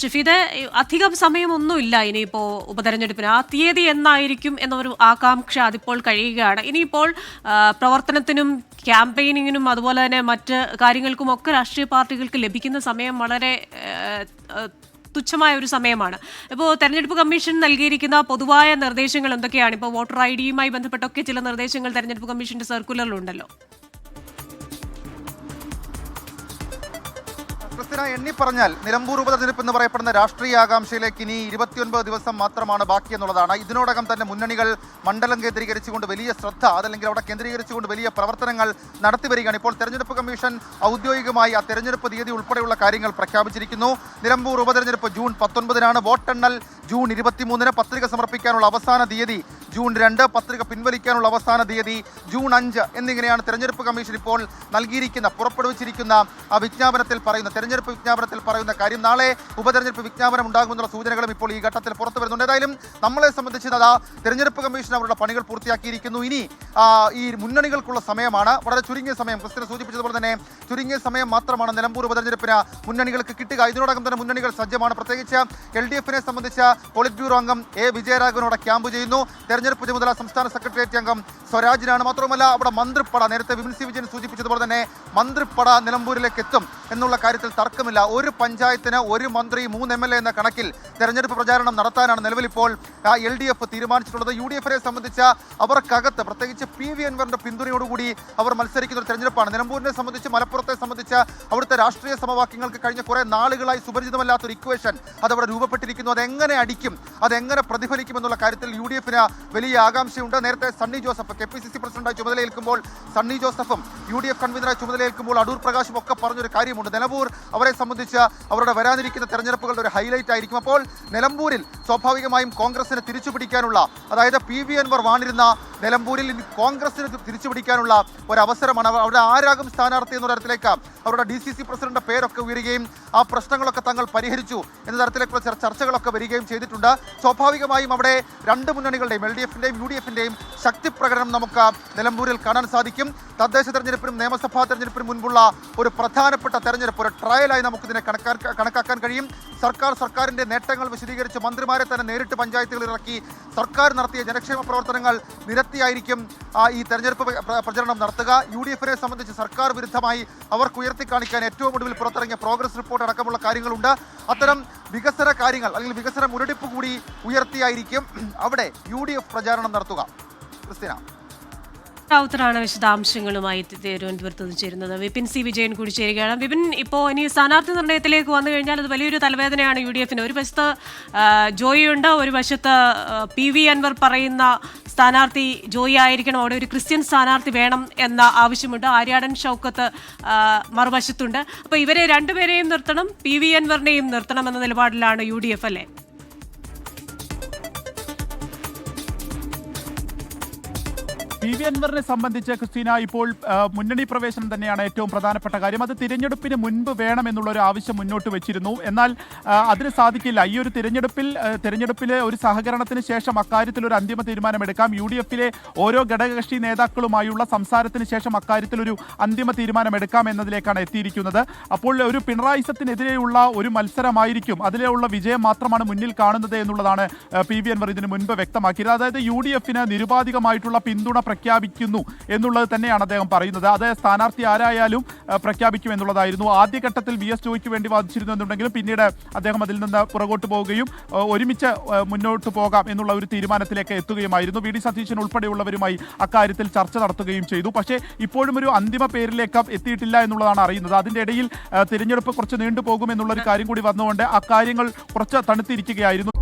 ഷിഫീദ് അധികം സമയമൊന്നുമില്ല ഇനിയിപ്പോ ഉപതെരഞ്ഞെടുപ്പിന്. ആ തീയതി എന്നായിരിക്കും എന്നൊരു ആകാംക്ഷ അതിപ്പോൾ കഴിയുകയാണ്. ഇനിയിപ്പോൾ പ്രവർത്തനത്തിനും ക്യാമ്പയിനിങ്ങിനും അതുപോലെ തന്നെ മറ്റ് കാര്യങ്ങൾക്കും ഒക്കെ രാഷ്ട്രീയ പാർട്ടികൾക്ക് ലഭിക്കുന്ന സമയം വളരെ തുച്ഛമായ ഒരു സമയമാണ്. ഇപ്പോൾ തെരഞ്ഞെടുപ്പ് കമ്മീഷൻ നൽകിയിരിക്കുന്ന പൊതുവായ നിർദ്ദേശങ്ങൾ എന്തൊക്കെയാണ്? ഇപ്പോൾ വോട്ടർ ഐ ഡിയുമായി ബന്ധപ്പെട്ടൊക്കെ ചില നിർദ്ദേശങ്ങൾ തെരഞ്ഞെടുപ്പ് കമ്മീഷന്റെ സർക്കുലറിലുണ്ടല്ലോ. ക്രിസ്tina എണ്ണി പറഞ്ഞാൽ നിലമ്പൂർ ഉപതെരഞ്ഞെടുപ്പ് എന്ന് പറയപ്പെടുന്ന രാഷ്ട്രീയ ആകാംക്ഷയിലേക്ക് ഇനി ഇരുപത്തിയൊൻപത് ദിവസം മാത്രമാണ് ബാക്കി എന്നുള്ളതാണ്. ഇതിനോടകം തന്നെ മുന്നണികൾ മണ്ഡലം കേന്ദ്രീകരിച്ചുകൊണ്ട് വലിയ ശ്രദ്ധ അതല്ലെങ്കിൽ അവിടെ കേന്ദ്രീകരിച്ചുകൊണ്ട് വലിയ പ്രവർത്തനങ്ങൾ നടത്തി വരികയാണ്. ഇപ്പോൾ തെരഞ്ഞെടുപ്പ് കമ്മീഷൻ ഔദ്യോഗികമായി ആ തെരഞ്ഞെടുപ്പ് തീയതി ഉൾപ്പെടെയുള്ള കാര്യങ്ങൾ പ്രഖ്യാപിച്ചിരിക്കുന്നു. നിലമ്പൂർ ഉപതെരഞ്ഞെടുപ്പ് ജൂൺ പത്തൊൻപതിനാണ്. വോട്ടെണ്ണൽ ജൂൺ ഇരുപത്തിമൂന്നിന് പത്രിക സമർപ്പിക്കാനുള്ള അവസാന തീയതി. ജൂൺ രണ്ട് പത്രിക പിൻവലിക്കാനുള്ള അവസാന തീയതി ജൂൺ അഞ്ച് എന്നിങ്ങനെയാണ് തെരഞ്ഞെടുപ്പ് കമ്മീഷൻ ഇപ്പോൾ നൽകിയിരിക്കുന്ന പുറപ്പെടുവിച്ചിരിക്കുന്ന ആ വിജ്ഞാപനത്തിൽ പറയുന്ന തെരഞ്ഞെടുപ്പ് വിജ്ഞാപനത്തിൽ പറയുന്ന കാര്യം. നാളെ ഉപതെരഞ്ഞെടുപ്പ് വിജ്ഞാപനം ഉണ്ടാകുമെന്നുള്ള സൂചനകളും ഇപ്പോൾ ഈ ഘട്ടത്തിൽ പുറത്തു വരുന്നുണ്ട്. ഏതായാലും നമ്മളെ സംബന്ധിച്ച് അതാ തെരഞ്ഞെടുപ്പ് കമ്മീഷൻ അവരുടെ പണികൾ പൂർത്തിയാക്കിയിരിക്കുന്നു. ഇനി ഈ മുന്നണികൾക്കുള്ള സമയമാണ്. വളരെ ചുരുങ്ങിയ സമയം. ക്രിസ്ത്യൻ സൂചിപ്പിച്ചതുപോലെ തന്നെ ചുരുങ്ങിയ സമയം മാത്രമാണ് നിലമ്പൂർ ഉപതെരഞ്ഞെടുപ്പിന് മുന്നണികൾക്ക് കിട്ടുക. ഇതിനോടകം തന്നെ മുന്നണികൾ സജ്ജമാണ്. പ്രത്യേകിച്ച് എൽ ഡി എഫിനെ സംബന്ധിച്ച പോളിറ്റ് ബ്യൂറോ അംഗം എ വിജയരാഘവനോട് ക്യാമ്പ് ചെയ്യുന്നു. തെരഞ്ഞെടുപ്പ് ചുമതല സംസ്ഥാന സെക്രട്ടേറിയറ്റ് അംഗം സ്വരാജിനാണ്. മാത്രമല്ല അവിടെ മന്ത്രിപ്പട നേരത്തെ വിമൻ സി വിജയൻ സൂചിപ്പിച്ചതുപോലെ തന്നെ മന്ത്രിപ്പട നിലമ്പൂരിലേക്ക് എത്തും എന്നുള്ള കാര്യത്തിൽ തർക്കമില്ല. ഒരു പഞ്ചായത്തിന് ഒരു മന്ത്രി മൂന്ന് എം എൽ എ എന്ന കണക്കിൽ തെരഞ്ഞെടുപ്പ് പ്രചാരണം നടത്താനാണ് നിലവിൽ ഇപ്പോൾ എൽ ഡി എഫ് തീരുമാനിച്ചിട്ടുള്ളത്. യു ഡി എഫിനെ സംബന്ധിച്ച അവർക്കകത്ത് പ്രത്യേകിച്ച് പി വി അൻവറിന്റെ പിന്തുണയോടുകൂടി അവർ മത്സരിക്കുന്ന ഒരു തെരഞ്ഞെടുപ്പാണ്. നിലമ്പൂരിനെ സംബന്ധിച്ച് മലപ്പുറത്തെ സംബന്ധിച്ച് അവിടുത്തെ രാഷ്ട്രീയ സമവാക്യങ്ങൾക്ക് കഴിഞ്ഞ കുറെ നാളുകളായി സുപരിചിതമല്ലാത്തൊരു ഇക്വേഷൻ അതവിടെ രൂപപ്പെട്ടിരിക്കുന്നു. അതെങ്ങനെ അടിക്കും? അതെങ്ങനെ പ്രതിഫലിക്കും എന്നുള്ള കാര്യത്തിൽ യു ഡി എഫിന് വലിയ ആകാംക്ഷയുണ്ട്. നേരത്തെ Sunny Joseph K P C C പ്രസിഡന്റായി ചുമതലയേൽക്കുമ്പോൾ സണ്ണി ജോസഫും യു ഡി എഫ് കൺവീനറായി ചുമതലയേൽക്കുമ്പോൾ അടൂർ പ്രകാശും ഒക്കെ പറഞ്ഞൊരു കാര്യമുണ്ട്. നിലമ്പൂർ അവരെ സംബന്ധിച്ച് അവരുടെ വരാനിരിക്കുന്ന തെരഞ്ഞെടുപ്പുകളുടെ ഒരു ഹൈലൈറ്റ് ആയിരിക്കും. അപ്പോൾ നിലമ്പൂരിൽ സ്വാഭാവികമായും കോൺഗ്രസിന് തിരിച്ചുപിടിക്കാനുള്ള അതായത് പി വി അൻവർ വാണിരുന്ന നിലമ്പൂരിൽ കോൺഗ്രസിന് തിരിച്ചുപിടിക്കാനുള്ള തിരിച്ചു പിടിക്കാനുള്ള ഒരു അവസരമാണ് അവ- അവിടെ ആരാകും സ്ഥാനാർത്ഥി എന്ന തരത്തിലേക്ക് അവരുടെ ഡി സി സി പ്രസിഡന്റ് പേരൊക്കെ ഉയരുകയും ആ പ്രശ്നങ്ങളൊക്കെ തങ്ങൾ പരിഹരിച്ചു എന്ന തരത്തിലേക്കുള്ള ചർ- ചർച്ചകളൊക്കെ വരികയും ചെയ്തിട്ടുണ്ട്. സ്വാഭാവികമായും അവിടെ രണ്ട് മുന്നണികളുടെയും എൽ ഡി എഫിന്റെയും യു ഡി എഫിന്റെയും ശക്തി പ്രകടനം നമുക്ക് നിലമ്പൂരിൽ കാണാൻ സാധിക്കും. തദ്ദേശ തെരഞ്ഞെടുപ്പിനും നിയമസഭാ തെരഞ്ഞെടുപ്പിനും മുൻപുള്ള ഒരു പ്രധാനപ്പെട്ട തെരഞ്ഞെടുപ്പ് ഒരു ട്രയലായി നമുക്കിതിനെ കണക്കാക്കാൻ കണക്കാക്കാൻ കഴിയും. സർക്കാർ സർക്കാരിന്റെ നേട്ടങ്ങൾ വിശദീകരിച്ച് മന്ത്രിമാരെ തന്നെ നേരിട്ട് പഞ്ചായത്തുകളിൽ ഇറക്കി സർക്കാർ നടത്തിയ ജനക്ഷേമ പ്രവർത്തനങ്ങൾ നിരത്തിയായിരിക്കും ഈ തെരഞ്ഞെടുപ്പ് പ്ര- പ്ര- പ്രചരണം നടത്തുക. യു ഡി എഫിനെ സംബന്ധിച്ച് സർക്കാർ വിരുദ്ധമായി അവർക്ക് ഉയർത്തിക്കാണിക്കാൻ ഏറ്റവും ഒടുവിൽ പുറത്തിറങ്ങിയ പ്രോഗ്രസ് റിപ്പോർട്ട് അടക്കമുള്ള കാര്യങ്ങളുണ്ട്. അത്തരം വികസന കാര്യങ്ങൾ അല്ലെങ്കിൽ വികസന മുരടിപ്പ് കൂടി ഉയർത്തിയായിരിക്കും അവിടെ യു പ്രചാരണം നടത്തുക. ക്രിസ്തീന റൗത്തറാണ് വിശദാംശങ്ങളുമായി തിരുവനന്തപുരത്ത് നിന്ന് ചേരുന്നത്. വിപിൻ സി വിജയൻ കൂടി ചേരുകയാണ്. വിപിൻ ഇപ്പോൾ ഇനി സ്ഥാനാർത്ഥി നിർണയത്തിലേക്ക് വന്നു കഴിഞ്ഞാൽ അത് വലിയൊരു തലവേദനയാണ് യു ഡി എഫിന് ഒരു വശത്ത് ജോയിയുണ്ട് ഒരു വശത്ത് പി വി അൻവർ പറയുന്ന സ്ഥാനാർത്ഥി ജോയി ആയിരിക്കണം അവിടെ ഒരു ക്രിസ്ത്യൻ സ്ഥാനാർത്ഥി വേണം എന്ന ആവശ്യമുണ്ട്. ആര്യാടൻ ഷൗക്കത്ത് മറുവശത്തുണ്ട്. അപ്പോൾ ഇവരെ രണ്ടുപേരെയും നിർത്തണം പി വി അൻവറിനെയും നിർത്തണം എന്ന നിലപാടിലാണ് യു ഡി എഫ് അല്ലേ? പി വി അൻവറിനെ സംബന്ധിച്ച് ക്രിസ്റ്റീന ഇപ്പോൾ മുന്നണി പ്രവേശനം തന്നെയാണ് ഏറ്റവും പ്രധാനപ്പെട്ട കാര്യം. അത് തിരഞ്ഞെടുപ്പിന് മുൻപ് വേണമെന്നുള്ള ഒരു ആവശ്യം മുന്നോട്ട് വെച്ചിരുന്നു. എന്നാൽ അതിന് സാധിക്കില്ല. ഈ ഒരു തിരഞ്ഞെടുപ്പിൽ തിരഞ്ഞെടുപ്പിലെ ഒരു സഹകരണത്തിന് ശേഷം അക്കാര്യത്തിൽ ഒരു അന്തിമ തീരുമാനമെടുക്കാം. യു ഡി എഫിലെ ഓരോ ഘടകകക്ഷി നേതാക്കളുമായുള്ള സംസാരത്തിന് ശേഷം അക്കാര്യത്തിൽ ഒരു അന്തിമ തീരുമാനമെടുക്കാം എന്നതിലേക്കാണ് എത്തിയിരിക്കുന്നത്. അപ്പോൾ ഒരു പിണറായിസത്തിനെതിരെയുള്ള ഒരു മത്സരമായിരിക്കും. അതിലുള്ള വിജയം മാത്രമാണ് മുന്നിൽ കാണുന്നത് എന്നുള്ളതാണ് പി വി അൻവർ ഇതിന് മുൻപ് വ്യക്തമാക്കിയത്. അതായത് യു ഡി എഫിന് നിരുപാധികമായിട്ടുള്ള പിന്തുണ പ്രഖ്യാപിക്കുന്നു എന്നുള്ളത് തന്നെയാണ് അദ്ദേഹം പറയുന്നത്. അത് സ്ഥാനാർത്ഥി ആരായാലും പ്രഖ്യാപിക്കും എന്നുള്ളതായിരുന്നു. ആദ്യഘട്ടത്തിൽ വി എസ് ജോയ്ക്ക് വേണ്ടി വാദിച്ചിരുന്നു എന്നുണ്ടെങ്കിലും പിന്നീട് അദ്ദേഹം അതിൽ നിന്ന് പുറകോട്ട് പോവുകയും ഒരുമിച്ച് മുന്നോട്ട് പോകാം എന്നുള്ള ഒരു തീരുമാനത്തിലേക്ക് എത്തുകയുമായിരുന്നു. വി ഡി സതീശൻ ഉൾപ്പെടെയുള്ളവരുമായി അക്കാര്യത്തിൽ ചർച്ച നടത്തുകയും ചെയ്തു. പക്ഷേ ഇപ്പോഴും ഒരു അന്തിമ പേരിലേക്ക് എത്തിയിട്ടില്ല എന്നുള്ളതാണ് അറിയുന്നത്. അതിന്റെ ഇടയിൽ തിരഞ്ഞെടുപ്പ് കുറച്ച് നീണ്ടുപോകും എന്നുള്ളൊരു കാര്യം കൂടി വന്നുകൊണ്ട് അക്കാര്യങ്ങൾ കുറച്ച് തണുത്തിരിക്കുകയായിരുന്നു.